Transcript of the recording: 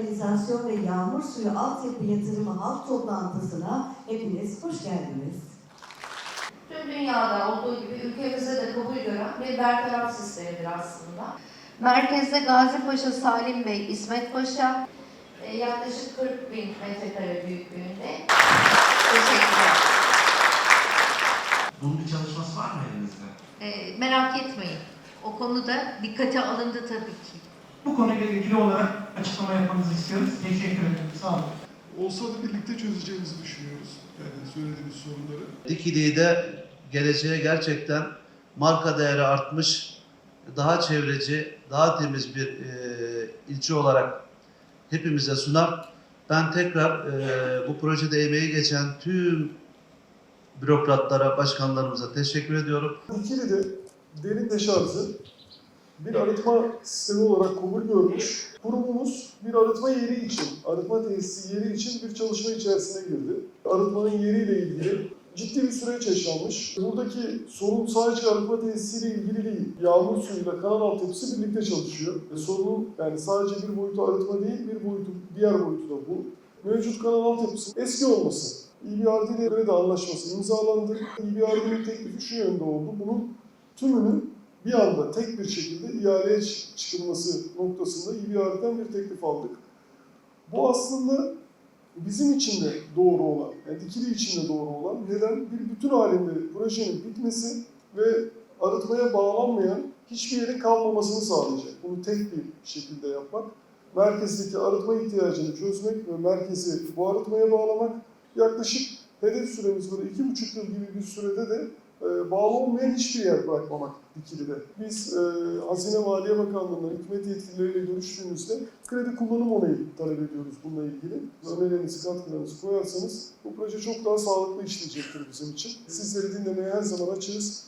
kanalizasyon ve yağmur suyu altyapı yatırımı halk toplantısına hepiniz hoş geldiniz. Tüm dünyada olduğu gibi ülkemizde de kabul gören bir bertaraf sistemidir aslında. Merkezde Gazi Paşa Salim Bey, İsmet Paşa e, yaklaşık 40 bin metrekare büyüklüğünde. Teşekkürler. Bunun bir çalışması var mı elinizde? E, merak etmeyin. O konuda dikkate alındı tabii ki. Bu konuyla ilgili olarak açıklama yapmanızı istiyoruz. Teşekkür ederim. Sağ olun. Olsa da birlikte çözeceğimizi düşünüyoruz. Yani söylediğimiz sorunları. Dikili'yi de geleceğe gerçekten marka değeri artmış, daha çevreci, daha temiz bir e, ilçe olarak hepimize sunar. Ben tekrar e, bu projede emeği geçen tüm bürokratlara, başkanlarımıza teşekkür ediyorum. Dikili'de derin deşarjı bir arıtma sistemi olarak kabul görmüş. Kurumumuz bir arıtma yeri için, arıtma tesisi yeri için bir çalışma içerisine girdi. Arıtmanın yeriyle ilgili ciddi bir süreç yaşanmış. Buradaki sorun sadece arıtma tesisiyle ilgili değil. Yağmur suyuyla kanal altyapısı birlikte çalışıyor. E sorunun yani sadece bir boyutu arıtma değil, bir boyutu, diğer boyutu da bu. Mevcut kanal altyapısı eski olması. İBRD ile de anlaşması imzalandı. İBRD'nin teklifi şu yönde oldu. Bunun tümünün bir anda tek bir şekilde ihaleye çı- çıkılması noktasında İBR'den bir teklif aldık. Bu aslında bizim için de doğru olan, yani Dikili için de doğru olan neden bir bütün halinde projenin bitmesi ve arıtmaya bağlanmayan hiçbir yerin kalmamasını sağlayacak. Bunu tek bir şekilde yapmak. Merkezdeki arıtma ihtiyacını çözmek ve merkezi bu arıtmaya bağlamak yaklaşık hedef süremiz böyle iki buçuk yıl gibi bir sürede de e, bağlı olmayan hiçbir yer bırakmamak Dikili'de. Biz e, Hazine Maliye Bakanlığı'ndan hükümet yetkilileriyle görüştüğümüzde kredi kullanım onayı talep ediyoruz bununla ilgili. Önerilerinizi, katkılarınızı koyarsanız bu proje çok daha sağlıklı işleyecektir bizim için. Sizleri dinlemeye her zaman açığız.